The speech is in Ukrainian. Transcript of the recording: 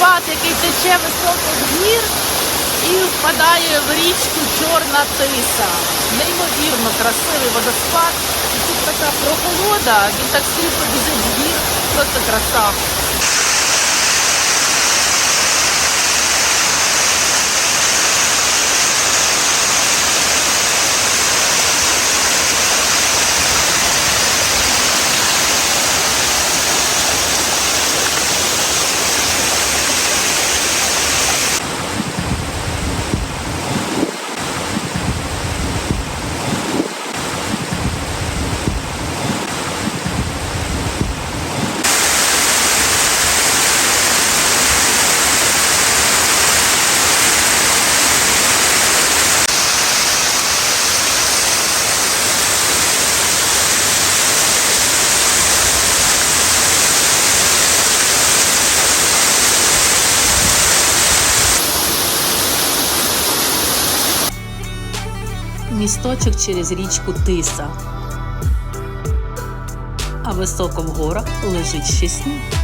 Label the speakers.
Speaker 1: водоспад, який тече високо з гір і впадає в річку Чорна Тиса. Неймовірно красивий водоспад. І тут така прохолода, він так сильно біжить з гір, просто краса. Місточок через річку Тиса. А високо в горах лежить ще сніг.